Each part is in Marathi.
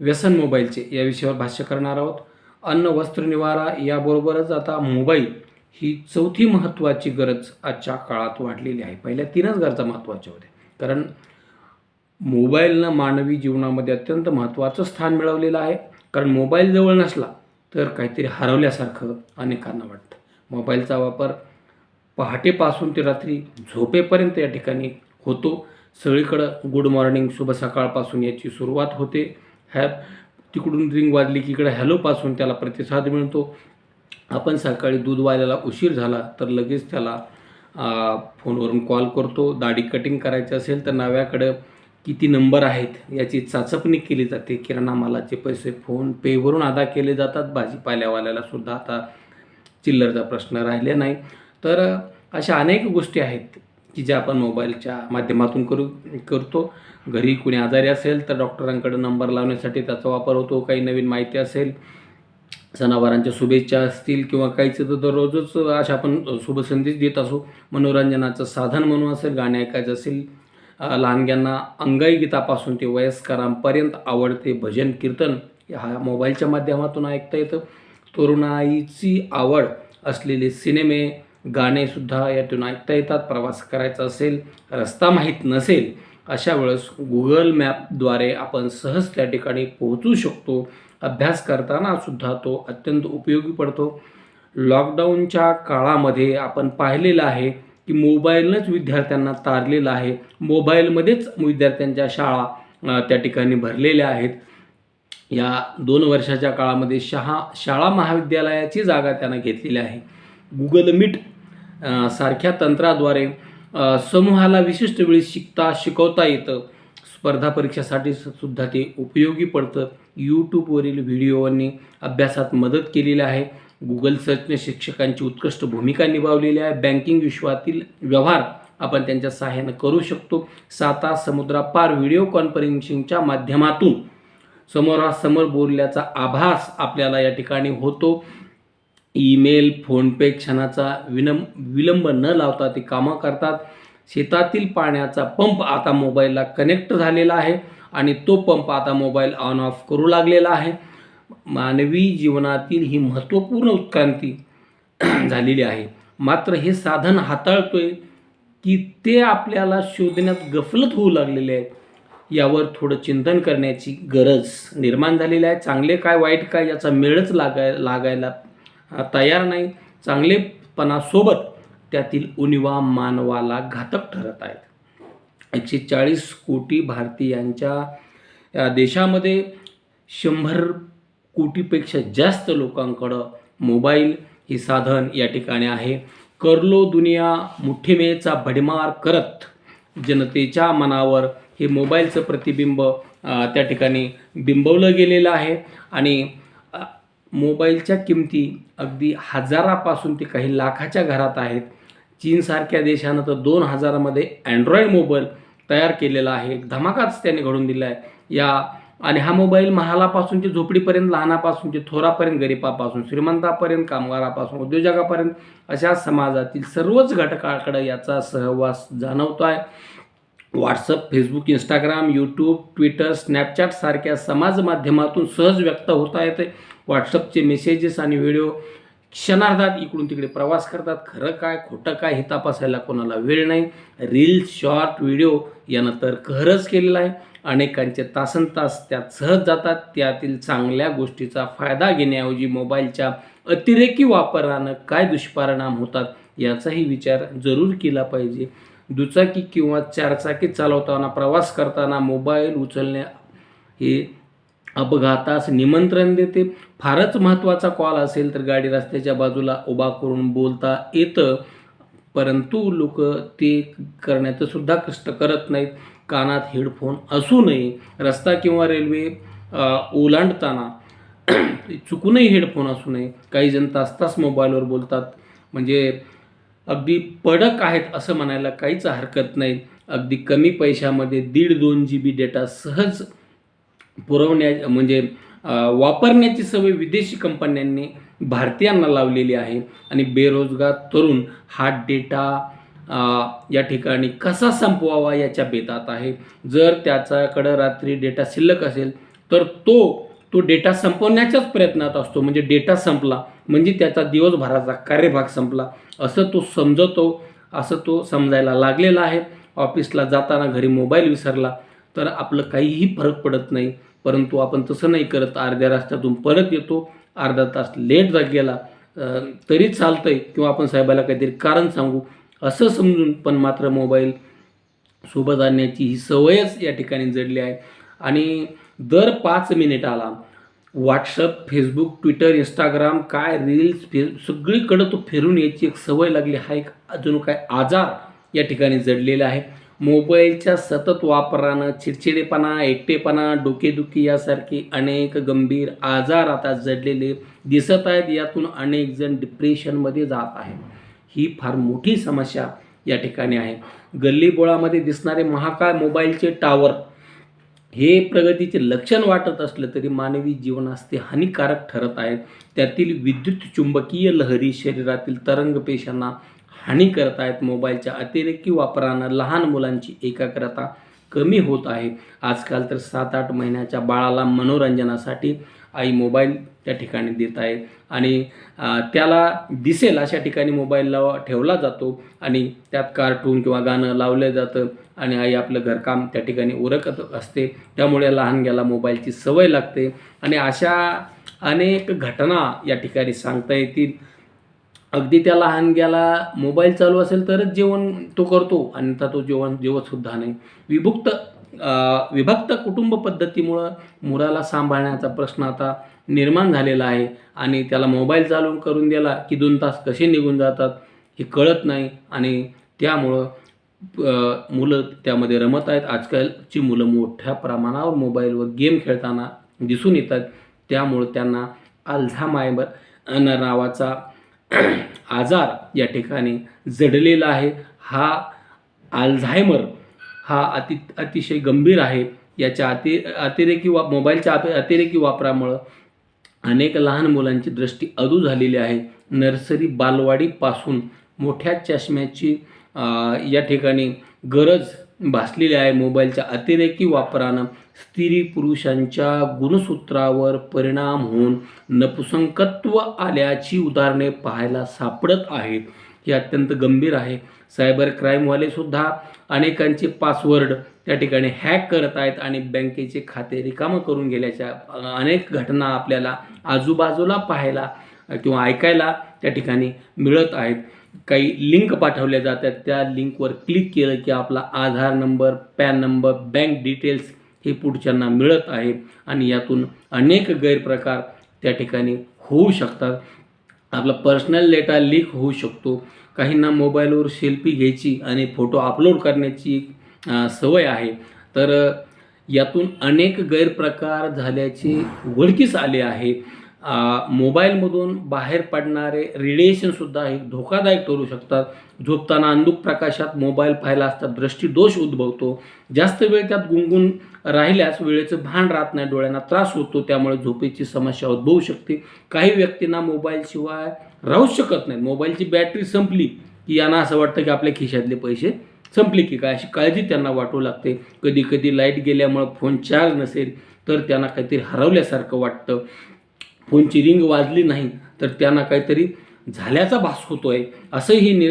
व्यसन मोबाईलचे या विषयावर भाष्य करणार आहोत. अन्न वस्त्र निवारा याबरोबरच आता मोबाईल ही चौथी महत्त्वाची गरज आजच्या काळात वाढलेली आहे. पहिल्या तीनच गरजा महत्त्वाच्या होत्या. कारण मोबाईलनं मानवी जीवनामध्ये अत्यंत महत्त्वाचं स्थान मिळवलेलं आहे. कारण मोबाईल जवळ नसला तर काहीतरी हरवल्यासारखं अनेकांना वाटतं. मोबाईलचा वापर पहाटेपासून ते रात्री झोपेपर्यंत या ठिकाणी होतो. सगळीकडं गुड मॉर्निंग शुभ सकाळपासून याची सुरुवात होते. ह्या तिकडून रिंग वाजली की इकडे हॅलोपासून त्याला प्रतिसाद मिळतो. आपण सकाळी दूधवाल्याला उशीर झाला तर लगेच त्याला फोनवरून कॉल करतो. दाढी कटिंग करायची असेल तर नव्याकडं किती नंबर आहेत याची चाचपणी केली जाते. किराणा मालाचे पैसे फोन पेवरून अदा केले जातात. भाजीपाल्यावाल्याला सुद्धा आता चिल्लरचा प्रश्न राहिले नाही. तर अशा अनेक गोष्टी आहेत. की जे आपण मोबाईलच्या माध्यमातून करू करतो. घरी कुणी आजारी असेल तर डॉक्टरांकडे नंबर लावण्यासाठी त्याचा वापर होतो. काही नवीन माहिती असेल सणावारांच्या शुभेच्छा असतील किंवा काहीच तर दररोजच अशा आपण शुभसंदेश देत असो. मनोरंजनाचं साधन म्हणून असेल गाणे ऐकायचं असेल लहानग्यांना अंगाई गीतापासून ते वयस्करांपर्यंत आवडते भजन कीर्तन हा मोबाईलच्या माध्यमातून ऐकता येतं. तरुणाईची आवड असलेले सिनेमे गाणेसुद्धा यातून ऐकता येतात प्रवास करायचा असेल रस्ता माहीत नसेल अशा वेळेस गुगल मॅपद्वारे आपण सहज त्या ठिकाणी पोहोचू शकतो. अभ्यास करताना सुद्धा तो अत्यंत उपयोगी पडतो. लॉकडाऊनच्या काळामध्ये आपण पाहिलेलं आहे की मोबाईलनंच विद्यार्थ्यांना तारलेलं आहे. मोबाईलमध्येच विद्यार्थ्यांच्या शाळा त्या ठिकाणी भरलेल्या आहेत. या दोन वर्षाच्या काळामध्ये शहा शाळा महाविद्यालयाची जागा त्यांना घेतलेली आहे. गुगल मीट सारख्या तंत्राद्वारे समूहाला विशिष्ट वेळी शिकता शिकवता येतं. स्पर्धा परीक्षेसाठी सुद्धा ते उपयोगी पडतं. यूट्यूबवरील व्हिडिओनी अभ्यासात मदत केलेली आहे. गुगल सर्चने शिक्षकांची उत्कृष्ट भूमिका निभावलेली आहे. बँकिंग विश्वातील व्यवहार आपण त्यांच्या सहाय्यानं करू शकतो. साता समुद्रापार व्हिडिओ कॉन्फरन्सिंगच्या माध्यमातून. समोरासमोर बोलल्याचा आभास आपल्याला या ठिकाणी होतो. ईमेल फोनपे क्षणाचा विनम विलंब न लावता ते कामं करतात. शेतातील पाण्याचा पंप आता मोबाईलला कनेक्ट झालेला आहे आणि तो पंप आता मोबाईल ऑन ऑफ करू लागलेला आहे. मानवी जीवनातील ही महत्त्वपूर्ण उत्क्रांती झालेली आहे. मात्र हे साधन हाताळतोय की ते आपल्याला शोधण्यात गफलत होऊ लागलेले आहे यावर थोडं चिंतन करण्याची गरज निर्माण झालेली आहे. चांगले काय वाईट काय याचा मेळच लागाय लागायला तयार नाही चांगलेपणासोबत त्यातील उणिवा मानवाला घातक ठरत आहेत. एकशे चाळीस कोटी भारतीयांच्या देशामध्ये शंभर कोटीपेक्षा जास्त लोकांकडं मोबाईल हे साधन या ठिकाणी आहे. करलो दुनिया मुठ्ठीमेचा भडीमार करत जनतेच्या मनावर हे मोबाईलचं प्रतिबिंब त्या ठिकाणी बिंबवलं गेलेलं आहे. आणि मोबाईलच्या किमती अगदी हजारापासून ते काही लाखाच्या घरात आहेत. चीनसारख्या देशानं तर दोन हजारामध्ये अँड्रॉईड मोबाईल तयार केलेला आहे. धमाकाच त्याने घडून दिला आहे या आणि हा मोबाईल महालापासून ते झोपडीपर्यंत लहानापासून ते थोरापर्यंत गरिबापासून श्रीमंतापर्यंत कामगारापासून उद्योजकापर्यंत अशा समाजातील सर्वच घटकाकडे याचा सहवास जाणवतो आहे WhatsApp Facebook Instagram YouTube Twitter स्नॅपचॅटसारख्या समाज माध्यमातून सहज व्यक्त होता येते व्हॉट्सअपचे मेसेजेस आणि व्हिडिओ क्षणार्धात इकडून तिकडे प्रवास करतात. खरं काय खोटं काय हे तपासायला कोणाला वेळ नाही. रील्स शॉर्ट व्हिडिओ यानं तर कहरच केलेला आहे. अनेकांचे तासन तास त्यात सहज जातात. त्यातील चांगल्या गोष्टीचा फायदा घेण्याऐवजी मोबाईलच्या अतिरेकी वापरानं काय दुष्परिणाम होतात याचाही विचार जरूर केला पाहिजे. दुचाकी किंवा चारचाकी चालवताना प्रवास करताना मोबाईल उचलणे हे अपघातास निमंत्रण देते. फारच महत्त्वाचा कॉल असेल तर गाडी रस्त्याच्या बाजूला उभा करून बोलता येतं. परंतु लोक ते करण्याचं सुद्धा कष्ट करत नाहीत. कानात हेडफोन असू नये. रस्ता किंवा रेल्वे ओलांडताना चुकूनही हेडफोन असू नये. काही जण तास तास मोबाईलवर बोलतात. म्हणजे अगदी पडक आहेत असं म्हणायला काहीच हरकत नाही. अगदी कमी पैशामध्ये दीड दोन जी बी डेटा सहज पुरवण्या म्हणजे वापरण्याची सवय विदेशी कंपन्यांनी भारतीयांना लावलेली आहे आणि बेरोजगार तरुण हा डेटा या ठिकाणी कसा संपवावा याच्या बेतात आहे. जर त्याच्याकडं रात्री डेटा शिल्लक असेल तर तो तो डेटा संपवण्याच्याच प्रयत्नात असतो. म्हणजे डेटा संपला म्हणजे त्याचा दिवसभराचा कार्यभाग संपला. असं तो समजतो असं तो समजायला लागलेला आहे. ऑफिसला जाताना घरी मोबाईल विसरला तर आपलं काहीही फरक पडत नाही. परंतु आपण तसं नाही करत. अर्ध्या रस्त्यातून परत येतो. अर्धा तास लेट जा गेला तरी चालतं आहे किंवा आपण साहेबाला काहीतरी कारण सांगू असं समजून पण मात्र मोबाईल सोबत आणण्याची ही सवयच या ठिकाणी जडली आहे. आणि दर पाच मिनिटाला व्हॉट्सअप फेसबुक ट्विटर इंस्टाग्राम काय रील्स फे सगळीकडं तो फिरून यायची एक सवय लागली. हा एक अजून काय आजार या ठिकाणी जडलेला आहे. मोबाईलच्या सतत वापरानं चिडचिडेपणा एकटेपणा डोकेदुखी यासारखे अनेक गंभीर आजार आता जडलेले दिसत आहेत. यातून अनेक जण डिप्रेशनमध्ये जात आहेत. ही फार मोठी समस्या या ठिकाणी आहे. गल्लीबोळामध्ये दिसणारे महाकाय मोबाईलचे टावर हे प्रगतीचे लक्षण वाटत असलं तरी मानवी जीवनास ते हानिकारक ठरत आहेत. त्यातील विद्युत चुंबकीय लहरी शरीरातील तरंगपेशांना हानी करत आहेत मोबाईलच्या अतिरेकी वापरानं लहान मुलांची एकाग्रता कमी होत आहे. आजकाल तर सात आठ महिन्याच्या बाळाला मनोरंजनासाठी आई मोबाईल त्या ठिकाणी देत आहे आणि त्याला दिसेल अशा ठिकाणी मोबाईल लावा ठेवला जातो आणि त्यात कार्टून किंवा गाणं लावलं जातं आणि आई आपलं घरकाम त्या ठिकाणी उरकत असते. त्यामुळे लहानग्याला मोबाईलची सवय लागते आणि अशा अनेक घटना या ठिकाणी सांगता येतील. अगदी त्या लहानग्याला मोबाईल चालू असेल तरच जेवण तो करतो. अन्यथा तो जेवण जेवतसुद्धा नाही. विभुक्त विभक्त कुटुंब पद्धतीमुळं मुलाला सांभाळण्याचा प्रश्न आता निर्माण झालेला आहे. आणि त्याला मोबाईल चालू करून दिला की दोन तास कसे निघून जातात हे कळत नाही. आणि त्यामुळं मुलं त्यामध्ये रमत आहेत. आजकालची मुलं मोठ्या प्रमाणावर मोबाईलवर गेम खेळताना दिसून येतात. त्यामुळं त्यांना अल्झामायबर नावाचा आजार या ठिकाणी जडलेला आहे. हा आल्झायमर हा अति अतिशय गंभीर आहे. याच्या अति अतिरेकी वा मोबाईलच्या अतिरेकी वापरामुळं अनेक लहान मुलांची दृष्टी अधू झालेली आहे. नर्सरी बालवाडीपासून मोठ्या चष्म्याची या ठिकाणी गरज भासलेले आहे मोबाईलच्या अतिरेकी वापरानं स्त्री पुरुषांच्या गुणसूत्रावर परिणाम होऊन नपुसंकत्व आल्याची उदाहरणे पाहायला सापडत आहेत. हे अत्यंत गंभीर आहे. सायबर क्राईमवालेसुद्धा अनेकांचे पासवर्ड त्या ठिकाणी हॅक करत आहेत आणि बँकेचे खाते रिकामं करून गेल्याच्या अनेक घटना आपल्याला आजूबाजूला पाहायला किंवा ऐकायला त्या ठिकाणी मिळत आहेत. काही लिंक पाठवल्या जातात. त्या लिंकवर क्लिक केलं की आपला Aadhaar number PAN number bank details हे पुढच्यांना मिळत आहे. आणि यातून अनेक गैरप्रकार त्या ठिकाणी होऊ शकतात. आपला पर्सनल डेटा लीक होऊ शकतो. काहींना मोबाईलवर सेल्फी घ्यायची आणि फोटो अपलोड करण्याची सवय आहे. तर यातून अनेक गैरप्रकार झाल्याचे उघडकीस आले आहे. मोबाईलमधून बाहेर पडणारे रेडिएशनसुद्धा हे धोकादायक ठरू शकतात. झोपताना अंधुक प्रकाशात मोबाईल पाहिला असता दृष्टीदोष उद्भवतो. जास्त वेळ त्यात गुंगून राहिल्यास वेळेचं भान राहत नाही डोळ्यांना त्रास होतो त्यामुळे झोपेची समस्या उद्भवू शकते. काही व्यक्तींना मोबाईलशिवाय राहूच शकत नाहीत. मोबाईलची बॅटरी संपली की यांना असं वाटतं की आपल्या खिशातले पैसे संपले की काय? अशी काळजी त्यांना वाटू लागते. कधी कधी लाइट गेल्यामुळं फोन चार्ज नसेल तर त्यांना काहीतरी हरवल्यासारखं वाटतं. फोनची रिंग वाजली नाही तर त्यांना काहीतरी झाल्याचा भास होतो आहे असंही नि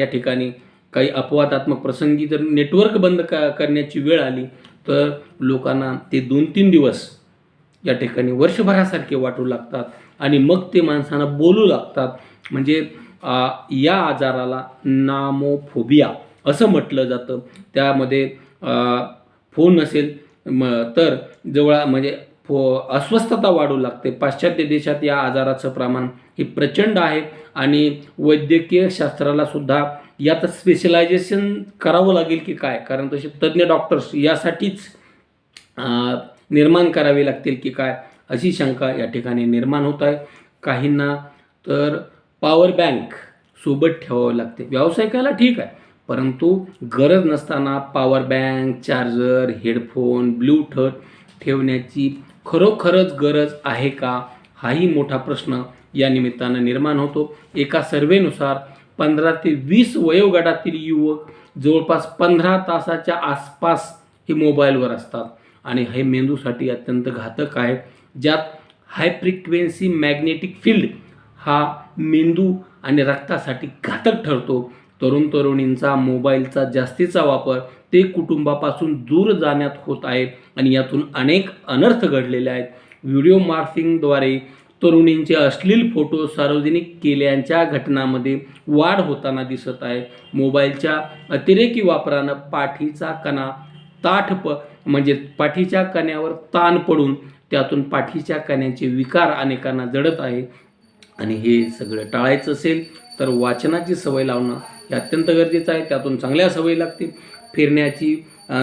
या ठिकाणी काही अपवादात्मक प्रसंगी जर नेटवर्क बंद क करण्याची वेळ आली तर लोकांना ते दोन तीन दिवस या ठिकाणी वर्षभरासारखे वाटू लागतात आणि मग ते माणसांना बोलू लागतात. म्हणजे या आजाराला नामोफोबिया असं म्हटलं जातं. त्यामध्ये फोन नसेल म तर जवळ म्हणजे अस्वस्थता वाढू लागते. पाश्चात्य देशात या आजाराचं प्रमाण हे प्रचंड आहे आणि वैद्यकीय शास्त्राला सुद्धा यात स्पेशलायझेशन करावं लागेल की काय? कारण तसे तज्ज्ञ डॉक्टर्स यासाठीच निर्माण करावे लागतील की काय अशी शंका या ठिकाणी निर्माण होत आहे. काहींना तर पॉवर बँक सोबत ठेवावं लागते. व्यावसायिकाला ठीक आहे परंतु गरज नसताना power bank charger headphone bluetooth ठेवण्याची खरोखरच गरज आहे का? हाही मोठा प्रश्न या निमित्तानं निर्माण होतो. एका सर्वेनुसार पंधरा ते वीस वयोगटातील युवक जवळपास पंधरा तासाच्या आसपास हे मोबाईलवर असतात. आणि हे मेंदूसाठी अत्यंत घातक आहे. ज्यात हाय फ्रिक्वेन्सी मॅग्नेटिक फील्ड हा मेंदू आणि रक्तासाठी घातक ठरतो. तरुण तरुणींचा मोबाईलचा जास्तीचा वापर ते कुटुंबापासून दूर जाण्यात होत आहे आणि यातून अनेक अनर्थ घडलेले आहेत. व्हिडिओ मार्फिंगद्वारे तरुणींचे अश्लील फोटो सार्वजनिक केल्याच्या घटनांमध्ये वाढ होताना दिसत आहे. मोबाईलच्या अतिरेकी वापरानं पाठीचा कणा ताठ प म्हणजे पाठीच्या कण्यावर ताण पडून त्यातून पाठीच्या कण्याचे विकार अनेकांना जडत आहे. आणि हे सगळं टाळायचं असेल तर वाचनाची सवय लावणं हे अत्यंत गरजेचं आहे. त्यातून चांगल्या सवयी लागतील. फिरण्याची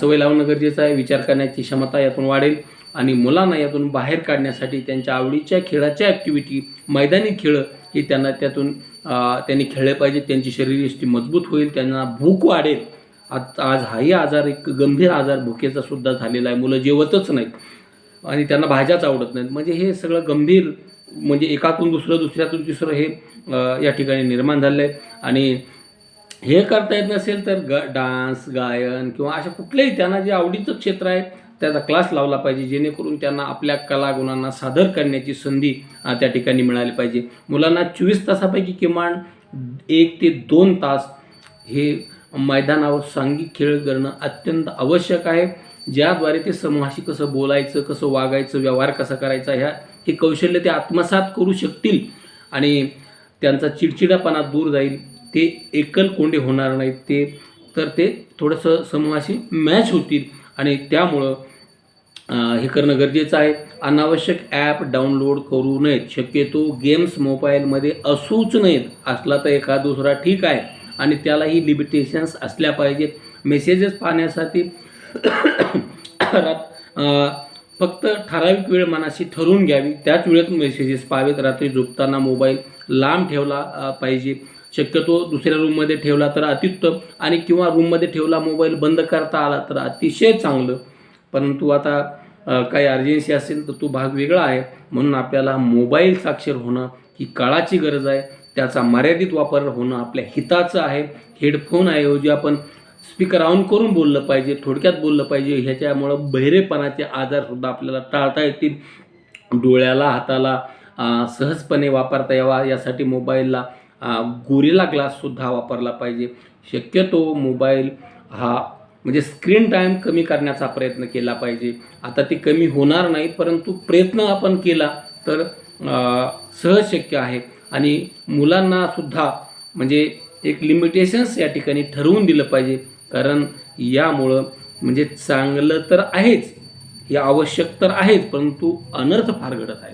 सवय लावणं गरजेचं आहे. विचार करण्याची क्षमता यातून वाढेल. आणि मुलांना यातून बाहेर काढण्यासाठी त्यांच्या आवडीच्या खेळाच्या ॲक्टिव्हिटी मैदानी खेळ हे त्यांना त्यातून त्यांनी खेळले पाहिजे त्यांची शरीरयष्टी मजबूत होईल. त्यांना भूक वाढेल. आज आज हाही आजार एक गंभीर आजार भुकेचा सुद्धा झालेला आहे. मुलं जेवतच नाहीत. आणि त्यांना भाज्याच आवडत नाहीत. म्हणजे हे सगळं गंभीर म्हणजे एकातून दुसरं दुसऱ्यातून तिसरं हे या ठिकाणी निर्माण झालं आहे आणि हे करता येत नसेल तर ग डान्स गायन किंवा अशा कुठल्याही त्यांना जे आवडीचं क्षेत्र आहे त्याचा क्लास लावला पाहिजे जेणेकरून त्यांना आपल्या कलागुणांना सादर करण्याची संधी त्या ठिकाणी मिळाली पाहिजे. मुलांना चोवीस तासापैकी किमान एक ते दोन तास हे मैदानावर सांघिक खेळ करणं अत्यंत आवश्यक आहे. ज्याद्वारे ते समूहाशी कसं बोलायचं कसं वागायचं व्यवहार कसा करायचा ह्या हे कौशल्य ते आत्मसात करू शकतील आणि त्यांचा चिडचिडापणा दूर जाईल. ते एकल कोंडे होणार नाहीत ते. तर ते थोडंसं समूहाशी मॅच होतील. आणि त्यामुळं हे करणं गरजेचं आहे. अनावश्यक ॲप डाउनलोड करू नयेत. शक्यतो गेम्स मोबाईलमध्ये असूच नयेत. असला तर एखाद दुसरा ठीक आहे. आणि त्यालाही लिमिटेशन्स असल्या पाहिजेत. मेसेजेस पाहण्यासाठी फक्त ठराविक वेळ मनाशी ठरवून घ्यावी. त्याच वेळेत मेसेजेस पाहावेत रात्री झोपताना मोबाईल लांब ठेवला पाहिजे. शक्यतो दुसऱ्या रूममध्ये ठेवला तर अत्युत्तम. आणि किंवा रूममध्ये ठेवला मोबाईल बंद करता आला तर अतिशय चांगलं. परंतु आता काही अर्जन्सी असेल तर तो भाग वेगळा आहे. म्हणून आपल्याला मोबाईल साक्षर होणं ही काळाची गरज आहे. त्याचा मर्यादित वापर होणं आपल्या हिताचं आहे. हेडफोन ऐवजी आपण स्पीकर ऑन करून बोललं पाहिजे थोडक्यात बोललं पाहिजे. ह्याच्यामुळं बहिरेपणाचे आजारसुद्धा आपल्याला टाळता येतील. डोळ्याला हाताला सहजपणे वापरता यावा. यासाठी मोबाईलला गोरिला ग्लाससुद्धा वापरला पाहिजे. शक्यतो मोबाईल हा म्हणजे स्क्रीन टाईम कमी करण्याचा प्रयत्न केला पाहिजे. आता ते कमी होणार नाही परंतु प्रयत्न आपण केला तर सहज शक्य आहे. आणि मुलांना सुद्धा म्हणजे एक लिमिटेशन्स या ठिकाणी ठरवून दिलं पाहिजे. कारण यामुळं म्हणजे चांगलं तर आहेच हे आवश्यक तर आहेच परंतु अनर्थ फार घडत आहे.